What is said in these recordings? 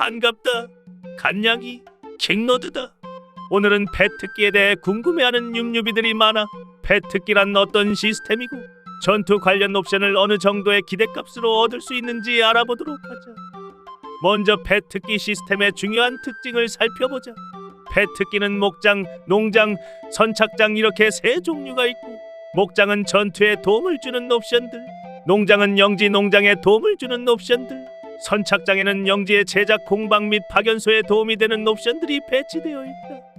반갑다. 간냥이 킹로드다. 오늘은 패특기에 대해 궁금해하는 윰유비들이 많아. 패특기란 어떤 시스템이고 전투 관련 옵션을 어느 정도의 기대값으로 얻을 수 있는지 알아보도록 하자. 먼저 패특기 시스템의 중요한 특징을 살펴보자. 패특기는 목장, 농장, 선착장 이렇게 세 종류가 있고 목장은 전투에 도움을 주는 옵션들, 농장은 영지 농장에 도움을 주는 옵션들, 선착장에는 영지의 제작 공방 및 파견소에 도움이 되는 옵션들이 배치되어 있다.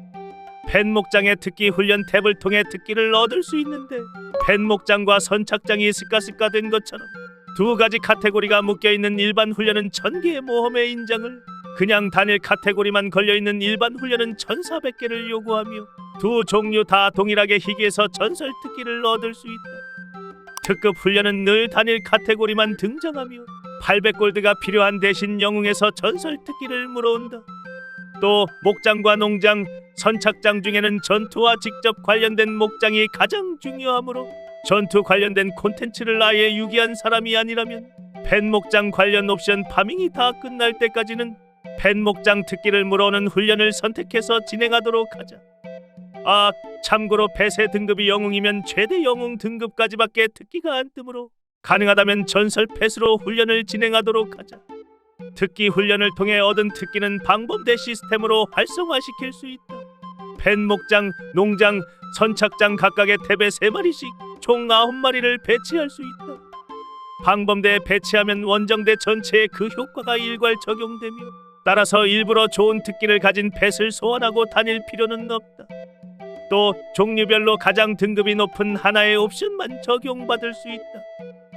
펜 목장의 특기 훈련 탭을 통해 특기를 얻을 수 있는데 펜 목장과 선착장이 스카스카 된 것처럼 두 가지 카테고리가 묶여 있는 일반 훈련은 천 개의 모험의 인장을 그냥 단일 카테고리만 걸려 있는 일반 훈련은 1,400개를 요구하며 두 종류 다 동일하게 희귀해서 전설 특기를 얻을 수 있다. 특급 훈련은 늘 단일 카테고리만 등장하며 800골드가 필요한 대신 영웅에서 전설 특기를 물어온다. 또 목장과 농장, 선착장 중에는 전투와 직접 관련된 목장이 가장 중요하므로 전투 관련된 콘텐츠를 아예 유기한 사람이 아니라면 펜 목장 관련 옵션 파밍이 다 끝날 때까지는 펜 목장 특기를 물어오는 훈련을 선택해서 진행하도록 하자. 아, 참고로 폐쇄 등급이 영웅이면 최대 영웅 등급까지밖에 특기가 안 뜨므로 가능하다면 전설 패스로 훈련을 진행하도록 하자. 특기 훈련을 통해 얻은 특기는 방범대 시스템으로 활성화시킬 수 있다. 펜 목장, 농장, 선착장 각각의 탭에 세 마리씩총 9마리를 배치할 수 있다. 방범대에 배치하면 원정대 전체에 그 효과가 일괄 적용되며 따라서 일부러 좋은 특기를 가진 펫을 소환하고 다닐 필요는 없다. 또 종류별로 가장 등급이 높은 하나의 옵션만 적용받을 수 있다.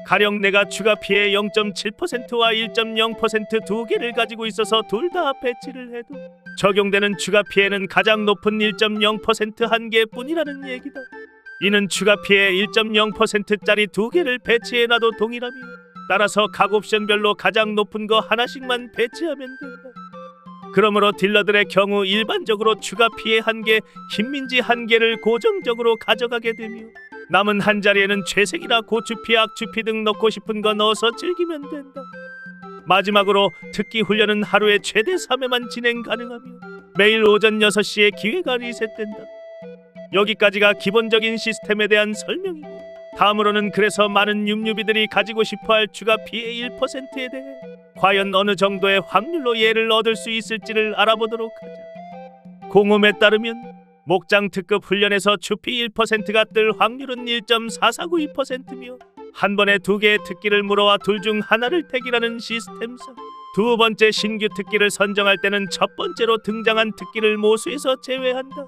가령 내가 추가 피해 0.7%와 1.0%두 개를 가지고 있어서 둘 다 배치를 해도 적용되는 추가 피해는 가장 높은 1.0%한 개뿐이라는 얘기다. 이는 추가 피해 1.0%짜리 두 개를 배치해놔도 동일하며 따라서 각 옵션별로 가장 높은 거 하나씩만 배치하면 된다. 그러므로 딜러들의 경우 일반적으로 추가 피해 한 개, 흰민지 한 개를 고정적으로 가져가게 되며 남은 한 자리에는 채색이나 고추피, 악추피 등 넣고 싶은 거 넣어서 즐기면 된다. 마지막으로 특기 훈련은 하루에 최대 3회만 진행 가능하며 매일 오전 6시에 기회가 리셋된다. 여기까지가 기본적인 시스템에 대한 설명이고 다음으로는 그래서 많은 윰유비들이 가지고 싶어할 추가 피해 1%에 대해 과연 어느 정도의 확률로 얘를 얻을 수 있을지를 알아보도록 하자. 공홈에 따르면 목장 특급 훈련에서 추피 1%가 뜰 확률은 1.4492%며 한 번에 두 개의 특기를 물어와 둘 중 하나를 택이라는 시스템상 두 번째 신규 특기를 선정할 때는 첫 번째로 등장한 특기를 모수에서 제외한다.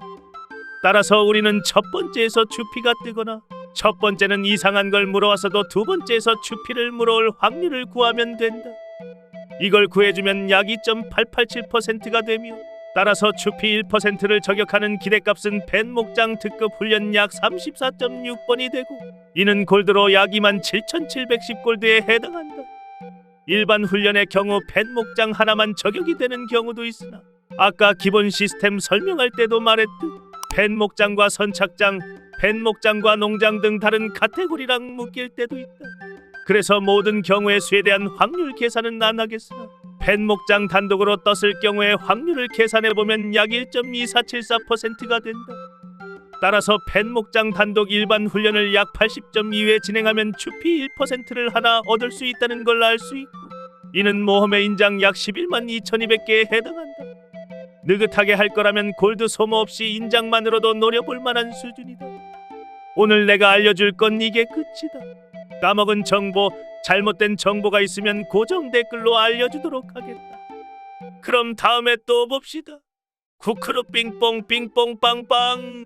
따라서 우리는 첫 번째에서 추피가 뜨거나 첫 번째는 이상한 걸 물어와서도 두 번째에서 추피를 물어올 확률을 구하면 된다. 이걸 구해주면 약 2.887%가 되며 따라서 추피 1%를 저격하는 기대값은 벤 목장 특급 훈련 약 34.6번이 되고 이는 골드로 약 27,710골드에 해당한다. 일반 훈련의 경우 펜 목장 하나만 저격이 되는 경우도 있으나 아까 기본 시스템 설명할 때도 말했듯 펜 목장과 선착장, 펜 목장과 농장 등 다른 카테고리랑 묶일 때도 있다. 그래서 모든 경우의 수에 대한 확률 계산은 안 하겠으나 펜 목장 단독으로 떴을 경우의 확률을 계산해 보면 약 1.2474%가 된다. 따라서 펜 목장 단독 일반 훈련을 약 80.2회 진행하면 추피 1%를 하나 얻을 수 있다는 걸 알 수 있고 이는 모험의 인장 약 11만 2,200개에 해당한다. 느긋하게 할 거라면 골드 소모 없이 인장만으로도 노려볼 만한 수준이다. 오늘 내가 알려줄 건 이게 끝이다. 까먹은 정보, 잘못된 정보가 있으면 고정 댓글로 알려주도록 하겠다. 그럼 다음에 또 봅시다. 쿠크루 빙뽕 빙뽕 빵빵